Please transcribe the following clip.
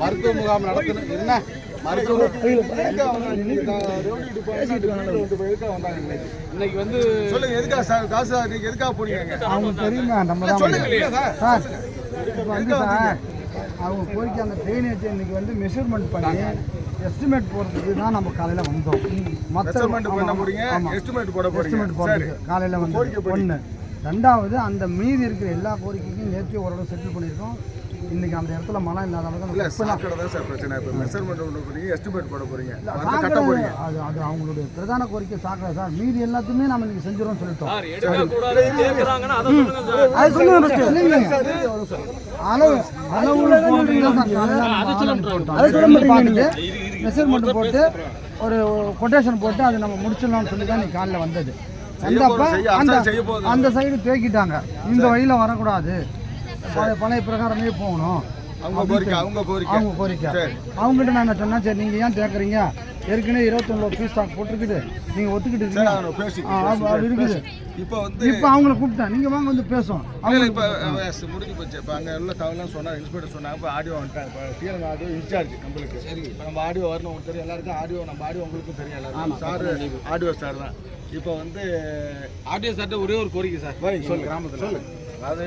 மருத்துவ முகாம் நடத்தணும் என்ன? மருத்துவ இன்னைக்கு வந்து சொல்லுங்க எதுக்காக சார் காசு நீங்க எதுக்காக போனீங்க? அவங்க தெரியுங்க நம்ம தான் சொல்லுங்க சார்? சார் இப்போ வந்து சார் அவங்க கோரிக்கை அந்த வச்சு இன்னைக்கு வந்து மெஷர்மெண்ட் பண்ணி எஸ்டிமேட் போகிறதுக்கு தான் நம்ம காலையில் வந்தோம். மெஷர்மெண்ட் பண்ண போறீங்க எஸ்டிமேட் போட போறீங்க. எஸ்டிமேட் காலையில் வந்து ஒன்று ரெண்டாவது அந்த மீதி இருக்கிற எல்லா கோரிக்கைக்கும் நேற்று ஓரளவு செட்டில் பண்ணியிருக்கோம். இன்னைக்கு அந்த இடத்துல மழை இல்லாத இல்ல அளவுக்கு சாக்கடை தான் சார் பிரச்சனை. இப்போ மெஷர்மெண்ட் பண்ண போறீங்க. எஸ்டிமேட் போட கட்ட அது அது அவங்களுடைய பிரதான கோரிக்கை சாக்கடை சார். மீதி எல்லாத்தையுமே நம்ம இன்னைக்கு செஞ்சிடும் சொல்லிட்டோம். அது சொல்லுங்க. அளவு அளவு மெஷர்மெண்ட் போட்டு ஒரு கொட்டேஷன் போட்டு அதை நம்ம முடிச்சிடலாம்னு சொல்லி தான் இன்னைக்கு காலையில் வந்தது. அந்த. அந்த சைடு தேக்கிட்டாங்க. இந்த வழியில் வரக்கூடாது. பழைய பிரகாரமே போகணும். அவங்க கோரிக்கை அவங்க கோரிக்கை. அவங்க கோரிக்கை. அவங்ககிட்ட நான் சொன்னேன்? சரி நீங்கள் ஏன் கேட்குறீங்க ஏற்கனவே இருபத்தொன்னு பீஸ் ஸ்டாக் போட்டிருக்குது. நீங்கள் ஒத்துக்கிட்டு இருக்குது. இப்போ வந்து இப்போ அவங்கள கூப்பிட்டேன். நீங்கள் வாங்க வந்து பேசுவோம். அவங்க இப்போ முடிஞ்சு போச்சு. இப்போ அங்கே உள்ள தகவலாம் சொன்னாங்க இன்ஸ்பெக்டர் சொன்னாங்க இப்போ ஆடியோ வந்துட்டாங்க இப்போ டிஎல் ஆடியோ இன்சார்ஜ் நம்மளுக்கு. சரி. இப்போ நம்ம ஆடியோ வரணும் உங்களுக்கு தெரியும் எல்லாருக்கும் ஆடியோ நம்ம ஆடியோ உங்களுக்கும் தெரியும் எல்லாருக்கும். சார் ஆடியோ சார் தான். இப்போ வந்து ஆர்டிஓ சார்ட்ட ஒரே ஒரு கோரிக்கை சார் சொல்லுங்க. கிராமத்தில். அதாவது